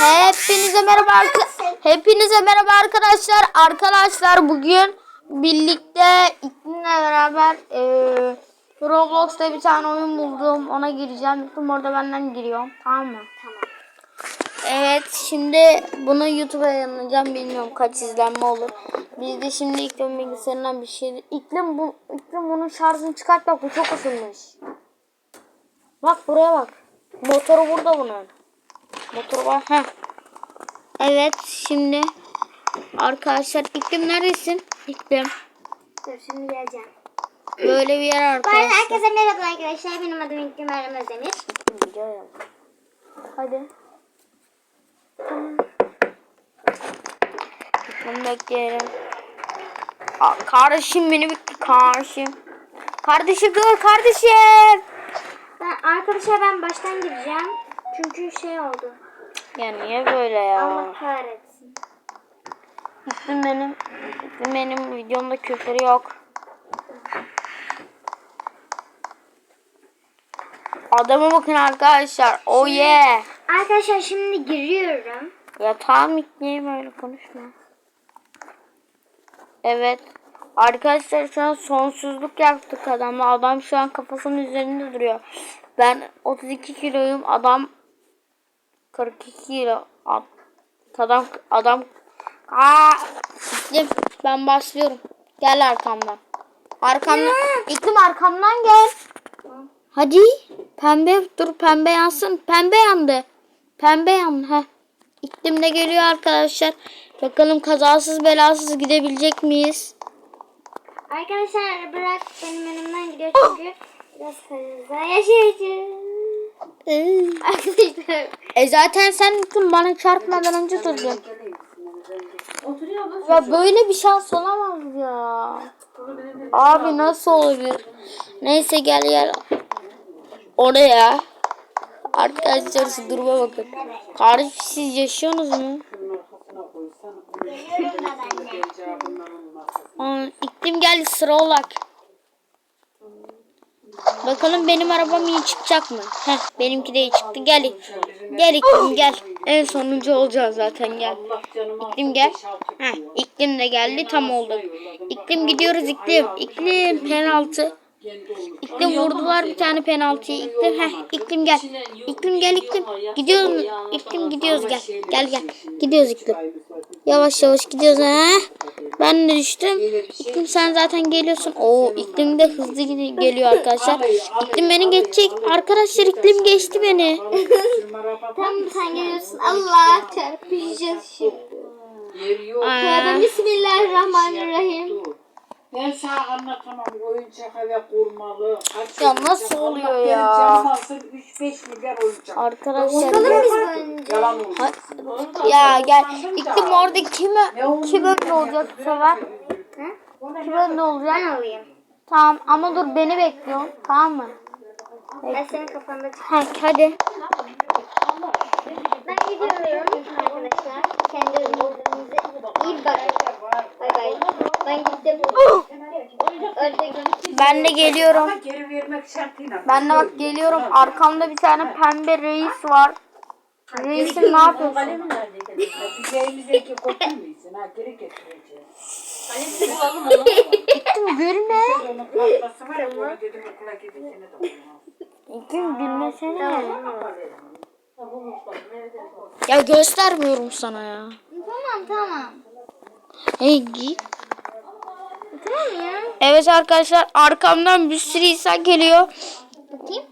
Hepinize merhaba Hepinize merhaba arkadaşlar. Arkadaşlar bugün birlikte İklim'le beraber eee Roblox'ta bir tane oyun buldum. Ona gireceğim. İklim orada benden giriyor. Tamam mı? Tamam. Evet şimdi bunu YouTube'a yayınlayacağım. Bilmiyorum kaç izlenme olur. Biz de şimdi İklim bilgisayarından bir şey... İklim, bu, İklim bunun şarjını çıkart bak bu çok ısınmış. Bak buraya bak. Motoru burada bunun. Motor var. Heh. Evet şimdi arkadaşlar iklim neredesin? İklim. Dur şimdi geleceğim. Böyle bir yer Bu arada arkadaşlar. herkese merhaba arkadaşlar. Benim adım İlkim Erdem Özdemir. Hadi. İklim bekleyelim. Aa, kardeşim beni bitti kardeşim. Kardeşim dur kardeşim. Ben, arkadaşlar ben baştan gireceğim. Çünkü şey oldu. Ya niye böyle ya? Allah kahretsin. İklim benim, iklim benim videomda küfür yok. Adama bakın arkadaşlar. Oh yeah. Arkadaşlar şimdi giriyorum. Ya tamam iklim öyle konuşma. Evet. Arkadaşlar şu an sonsuzluk yaptık adamla. Adam şu an kafasının üzerinde duruyor. Ben 32 kiloyum. Adam 42 kilo. Ad- Adam adam Aa, iklim ben başlıyorum. Gel arkamdan. Arkamdan. İklim arkamdan gel. Hadi. Pembe dur pembe yansın. Pembe yandı. Pembe yandı. Heh. İklim de geliyor arkadaşlar. Bakalım kazasız belasız gidebilecek miyiz? Arkadaşlar bırak benim önümden gidiyor çünkü biraz hızlı yaşayacağım. Arkadaşlar E zaten sen bana çarpmadan önce durdun. Ya böyle bir şans olamaz ya. Abi nasıl olabilir? Neyse gel gel. Oraya. Arkadaşlar şu duruma bakın. Kardeş siz yaşıyorsunuz mu? Aa, iklim geldi sıra olarak. Bakalım benim arabam iyi çıkacak mı? Heh, benimki de iyi çıktı. Gel. Gel iklim gel. En sonuncu olacağız zaten gel. İklim gel. Heh, iklim de geldi tam oldu. İklim gidiyoruz iklim. İklim penaltı. İklim vurdular bir tane penaltıyı. İklim heh iklim gel. İklim gel iklim. Gidiyoruz. İklim gidiyoruz gel. Gel gel. Gidiyoruz iklim. Yavaş yavaş gidiyoruz ha. Ben de düştüm. İklim sen zaten geliyorsun. Oo iklim de hızlı geliyor arkadaşlar. İklim beni geçecek. Arkadaşlar iklim geçti beni. Tam sen geliyorsun. Allah çarpışacağız şimdi. Aa, Bismillahirrahmanirrahim. Ben sana anlatamam oyuncak ve kurmalı. Kaç Ya oyuncak nasıl Allah oluyor benim ya? Canım alsın 3-5 milyar oyuncak. arkadaşlar Bakalım biz bu önce. Yalan oldu. ya gel. İklim orada kime kim önde olacak bu sefer? Kim önde olacak? Ben alayım. Tamam ama dur beni bekliyor. Tamam mı? Ben senin kafanda Ha, hadi. Ben gidiyorum arkadaşlar. Kendi özgürlüğünüze iyi bakın. Ben gittim. Gittim. Ben de geliyorum. Ama geri vermek şartıyla. Ben de bak geliyorum. Arkamda bir tane pembe reis var. Reisim ne yapıyorsun? Ha geri getireceğiz. İklim gülme. Kafası var ya onu dedim okula gideceğine de olmaz. İklim gülmesene. Ya göstermiyorum sana ya. Tamam tamam. Hey git. Tamam ya. Evet arkadaşlar arkamdan bir sürü insan geliyor. Bakayım.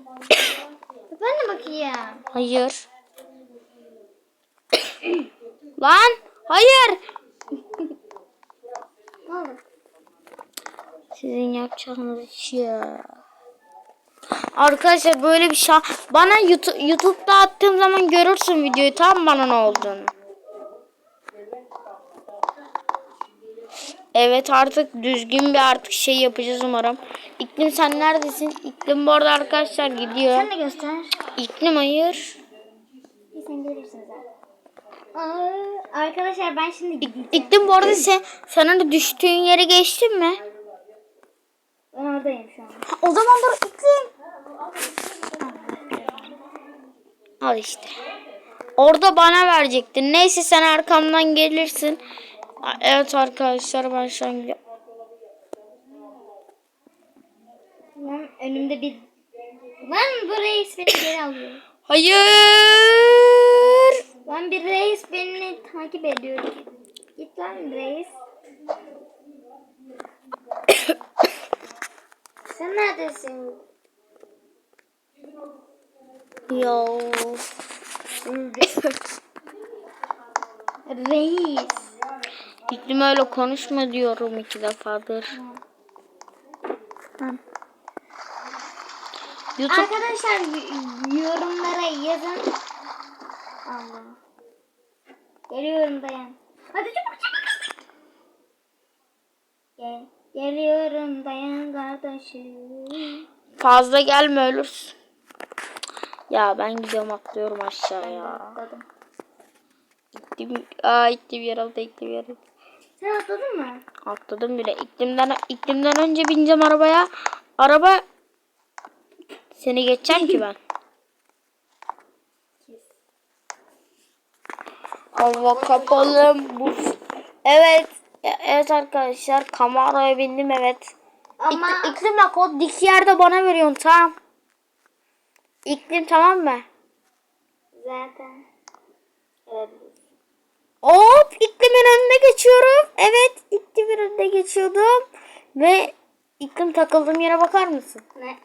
Ben de bakayım. Hayır. Lan hayır. Sizin yapacağınız iş ya. Arkadaşlar böyle bir şey bana YouTube, YouTube'da attığım zaman görürsün videoyu tam bana ne olduğunu. Evet artık düzgün bir artık şey yapacağız umarım. İklim sen neredesin? İklim bu arada arkadaşlar gidiyor. Sen de göster. İklim hayır. Sen görürsün zaten. Aa, arkadaşlar ben şimdi gideceğim. İklim bu arada sen, sen hani düştüğün yere geçtin mi? Ben oradayım şu an. Ha, o zaman dur iklim. Al işte. Orada bana verecektin. Neyse sen arkamdan gelirsin. Evet arkadaşlar ben şu an. Lan önümde bir... Lan bu reis beni geri alıyor. Hayır. Lan bir reis beni takip ediyor. Git lan reis. Sen neredesin? Yo. Reis. İklim öyle konuşma diyorum iki defadır. Tamam. YouTube Arkadaşlar yorumlara yazın. Allah. Geliyorum dayan. Hadi çabuk çabuk. Gel. Geliyorum dayan kardeşim. fazla gelme ölürsün. Ya ben gidiyorum atlıyorum aşağıya. Atladım. Gittim. Aa gittim yer aldı gittim yer aldı. Sen atladın mı? Atladım bile. İklimden, iklimden önce bineceğim arabaya. Araba seni geçeceğim ki ben. Hava kapalı. Evet. e- Evet arkadaşlar kameraya bindim evet. Ama İklim, iklim bak o dik yerde bana veriyorsun tamam. İklim tamam mı? zaten evet. Hop iklimin önüne geçiyorum. Evet iklimin önüne geçiyordum. Ve iklim takıldığım yere bakar mısın? Ne?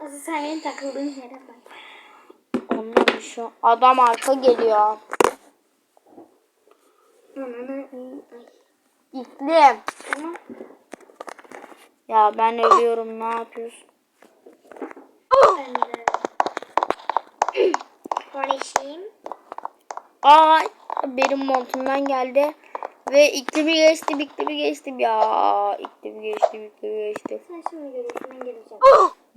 Asıl sen benim takıldığın yere bak. Ondan şu adam arka geliyor. İklim. Tamam. Ya ben ölüyorum ne yapıyorsun? Konuşayım. Aa benim montumdan geldi. Ve iklimi geçtim iklimi geçtim ya. İklimi geçtim iklimi geçtim. Sen şimdi görürsün ben geleceğim.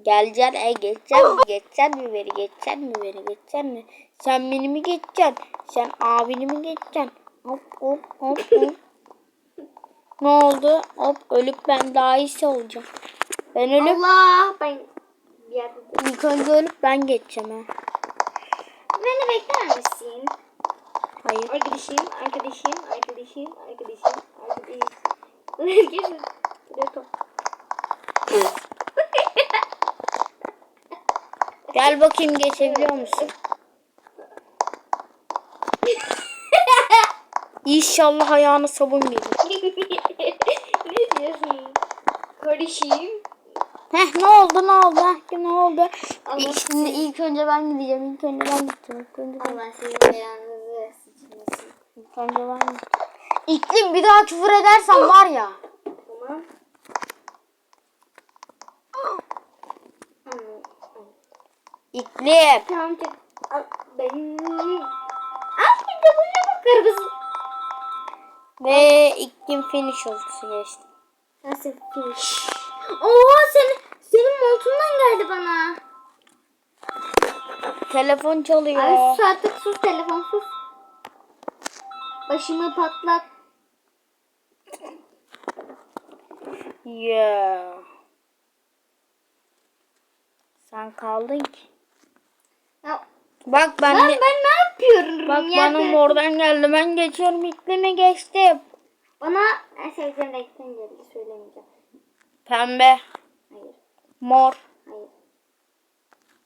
Geleceksin e geçeceksin geçeceksin mi beni geçeceksin mi beni geçeceksin mi? Sen beni mi geçeceksin? Sen abini mi geçeceksin? Hop hop hop hop. ne oldu? Hop ölüp ben daha iyisi olacağım. Ben ölüp Allah ben bir yerde ilk önce ölüp ben geçeceğim ha. Beni bekler misin? Hayır. Arkadaşım, arkadaşım, arkadaşım, arkadaşım, arkadaşım. Herkes bir top. Gel bakayım geçebiliyor musun? İnşallah ayağına sabun gelir. ne diyorsun? Konuşayım. Heh ne oldu ne oldu ne oldu? İlk, şimdi ilk önce ben gideceğim. İlk önce ben gideceğim. İlk önce ben, Allah senin belanızı önce ben gideceğim. İklim bir daha küfür edersen var ya. Tamam. İklim. Tamam çek. Al, bir de buna bakar mısın? Ve iklim finish olsun geçti. Nasıl finish? Oo senin, senin montundan geldi bana. Telefon çalıyor. Ay sus artık sus telefon sus. Başımı patlat. Yeah. Sen kaldın ki. Ya, Bak ben lan de... ben ne yapıyorum? Bak ya? bana mordan geldi. Ben geçiyorum. İklime geçtim. Bana en sevdiğim renkten geldi söylemeyeceğim. Pembe, Hayır. mor, Hayır.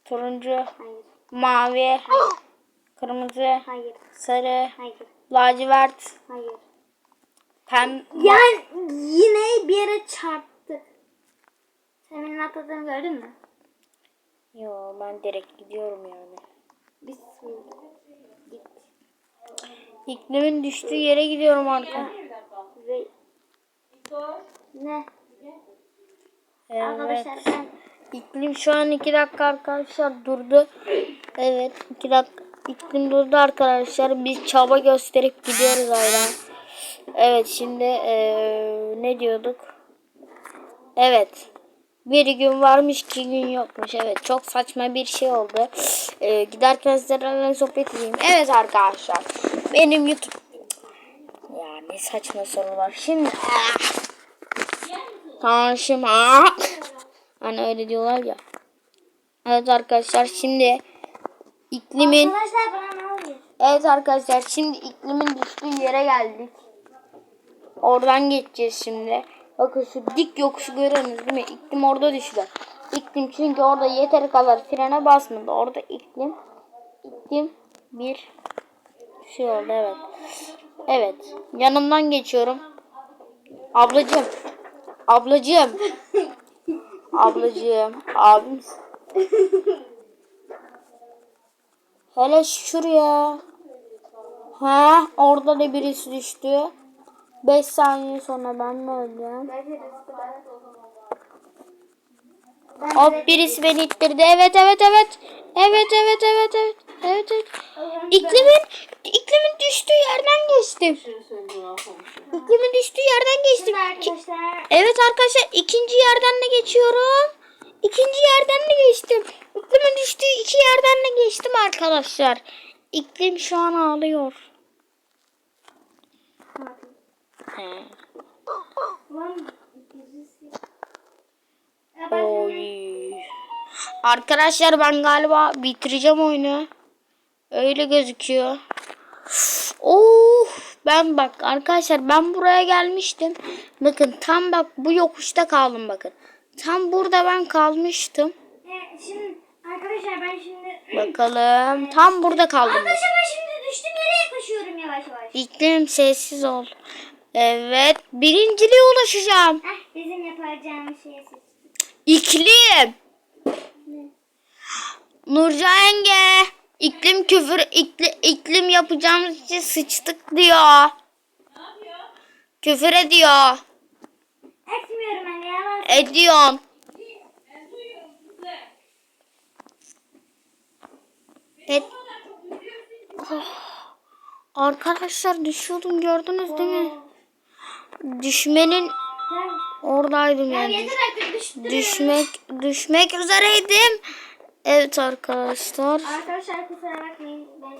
turuncu, Hayır. mavi, Hayır. kırmızı, Hayır. sarı, Hayır. Lacivert, Hayır. pem Yani yine bir yere çarptı. Sen benim atladığımı gördün mü? Yo ben direkt gidiyorum yani. Bismillah. Git. İklimin düştüğü yere gidiyorum arka. Ve... Ne? Evet. Arkadaşlar ben İklim şu an iki dakika arkadaşlar durdu. Evet iki dakika iklim durdu arkadaşlar. Biz çaba gösterip gidiyoruz hala. Evet şimdi eee, ne diyorduk? Evet. Bir gün varmış iki gün yokmuş. Evet çok saçma bir şey oldu. Eee, giderken sizlerle sohbet edeyim. Evet arkadaşlar. Benim YouTube... Ya ne saçma sorular. Şimdi... Tamam şimdi... Hani öyle diyorlar ya. Evet arkadaşlar şimdi iklimin Arkadaşlar bana ne oluyor? Evet arkadaşlar şimdi iklimin düştüğü yere geldik. Oradan geçeceğiz şimdi. Bakın şu dik yokuşu görüyorsunuz değil mi? İklim orada düştü. İklim çünkü orada yeteri kadar frene basmadı. Orada iklim iklim bir şey oldu evet. Evet. Yanından geçiyorum. Ablacığım. Ablacığım. Ablacığım. Abim. Hele şuraya. Ha, orada da birisi düştü. 5 saniye sonra ben mi öleceğim? Hop birisi beni ittirdi. Evet evet evet. Evet evet evet evet. Evet evet. İklimin iklimin düştüğü yerden geçtim. İklimin düştüğü yerden geçtim. Evet arkadaşlar ikinci yerden de geçiyorum. İkinci yerden de geçtim. İklimin düştüğü iki yerden de geçtim arkadaşlar. İklim şu an ağlıyor. He. Oy. Arkadaşlar ben galiba bitireceğim oyunu. Öyle gözüküyor. Of ben bak arkadaşlar ben buraya gelmiştim. Bakın tam bak bu yokuşta kaldım bakın. Tam burada ben kalmıştım. E, şimdi arkadaşlar ben şimdi Bakalım tam burada kaldım. Arkadaşlar ben şimdi düştüm yere yaklaşıyorum yavaş yavaş. İklim sessiz ol. Evet birinciliğe ulaşacağım. Heh, bizim yapacağımız şey. İklim. Nurcan yenge. İklim küfür ikli, iklim yapacağımız için sıçtık diyor. Küfür ediyor. Ediyorsun. Et. Oh. Arkadaşlar düşüyordum gördünüz değil mi? Düşmenin oradaydım ya yani. Düşmek düşmek üzereydim. Evet arkadaşlar. Arkadaşlar kusura bakmayın. Ben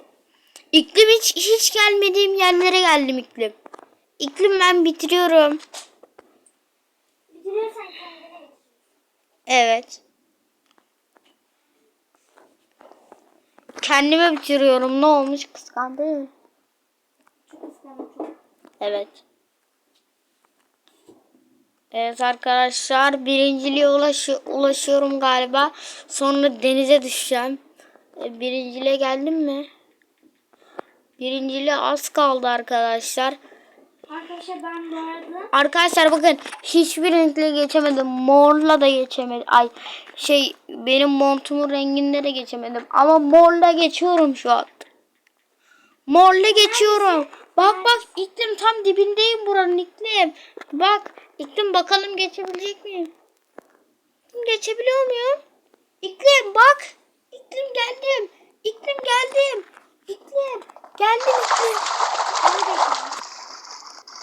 İklim hiç hiç gelmediğim yerlere geldim iklim. İklim ben bitiriyorum. Evet. Kendime bitiriyorum. Ne olmuş kıskandın istemem çok. Evet. Evet arkadaşlar birinciliğe ulaşı, ulaşıyorum galiba. Sonra denize düşeceğim. E, birinciliğe geldim mi? Birinciliğe az kaldı arkadaşlar. Arkadaşlar ben bu arada Arkadaşlar bakın hiçbir renkle geçemedim. Morla da geçemedim. Ay şey benim montumun renginde de geçemedim. Ama morla geçiyorum şu an. Morla geçiyorum. Bak bak iklim tam dibindeyim buranın iklim. Bak iklim bakalım geçebilecek miyim? Geçebiliyor muyum? İklim bak. İklim geldim. İklim geldim. İklim geldim iklim.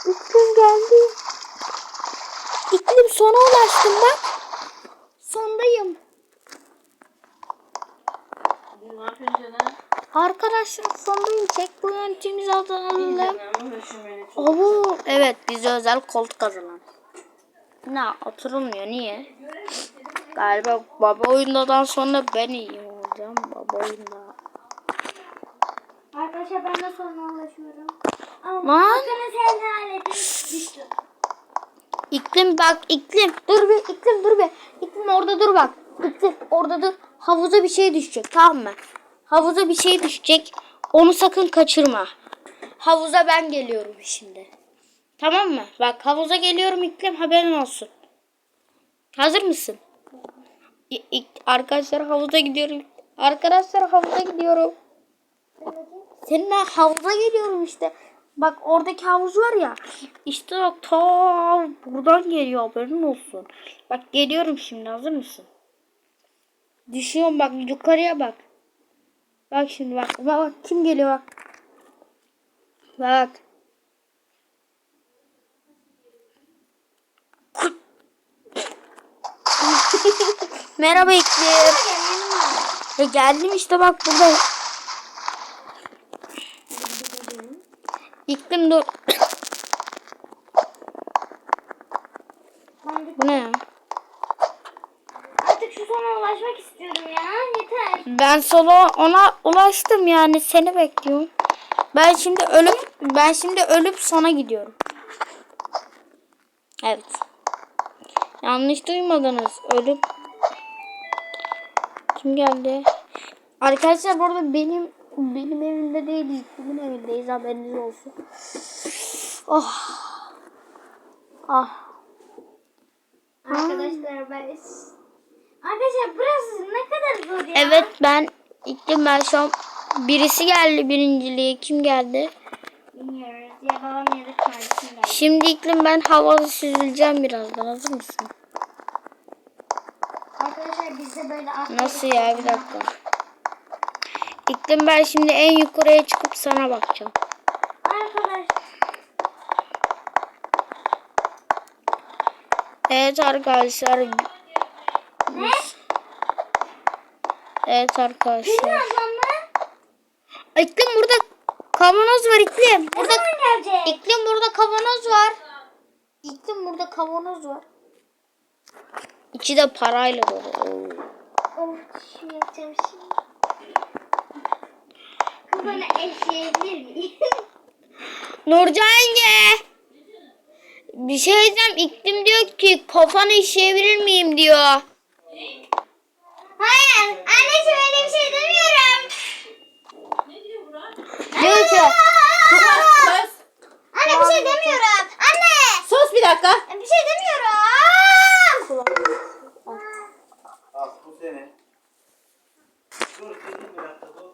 İklim geldi. İklim sona ulaştım bak. Sondayım. Ne yapıyorsun canım? Arkadaşlar sondayım. Checkpoint'imizi alalım. Canım üşümeni çok. Oo, evet bize özel koltuk hazırlan. Ne oturulmuyor niye? Galiba baba oyundadan sonra ben iyiyim olacağım baba oyunda. Arkadaşlar ben de sonra ulaşıyorum. Lan. İklim bak iklim. Dur bir iklim dur bir. İklim orada dur bak. İklim orada dur. Havuza bir şey düşecek tamam mı? Havuza bir şey düşecek. Onu sakın kaçırma. Havuza ben geliyorum şimdi. Tamam mı? Bak havuza geliyorum iklim haberin olsun. Hazır mısın? İ- arkadaşlar havuza gidiyorum. Arkadaşlar havuza gidiyorum. Seninle havuza geliyorum işte. Bak oradaki havuz var ya. İşte bak ta buradan geliyor haberin olsun. Bak geliyorum şimdi hazır mısın? Düşüyorum bak yukarıya bak. Bak şimdi bak. Bak, bak kim geliyor bak. Bak. Merhaba iklim. E geldim işte bak burada. İklim dur. Ben de Bu ne ya? artık şu sona ulaşmak istiyorum ya. Yeter. Ben solo ona ulaştım yani seni bekliyorum. Ben şimdi ölüp ben şimdi ölüp sona gidiyorum. Evet. Yanlış duymadınız. Ölüp kim geldi? Arkadaşlar bu arada benim benim evimde değiliz. Bugün evindeyiz haberiniz olsun. Oh. Ah. Arkadaşlar ben... Arkadaşlar burası ne kadar zor ya. Evet ben gittim ben şu an birisi geldi birinciliğe. Kim geldi? Bilmiyoruz. Ya babam ya da kardeşim geldi. Şimdi iklim ben havada süzüleceğim birazdan. Hazır mısın? Arkadaşlar biz de böyle. Nasıl ya bir dakika. İklim ben şimdi en yukarıya çıkıp sana bakacağım. Arkadaş. Evet arkadaşlar. Ne? Evet arkadaşlar. İklim burada kavanoz var iklim. Burada iklim burada kavanoz var. İklim burada kavanoz var. İçi de parayla dolu. Of yapacağım şimdi. Miyim? Nurcan yenge. Bir şey diyeceğim. İklim diyor ki kafanı işleyebilir miyim diyor. Hayır. Anneciğim öyle bir şey demiyorum. Diyor ki Aa! Anne bir şey demiyorum. Anne. Sus bir dakika. Bir şey demiyorum. Al bu sene. Dur dedim bir dakika dur.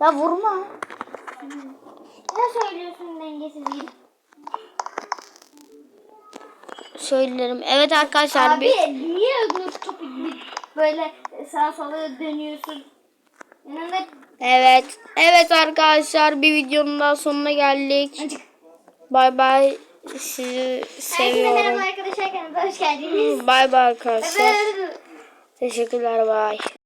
ya vurma. Ne söylüyorsun dengesiz gibi? Söylerim. Evet arkadaşlar Abi bir niye öbür böyle sağa sola dönüyorsun? Yanında Evet. Evet arkadaşlar bir videonun daha sonuna geldik. Bay bay. Sizi Herkese merhaba seviyorum. arkadaşlar hoş geldiniz. Bay bay arkadaşlar. Teşekkürler bay.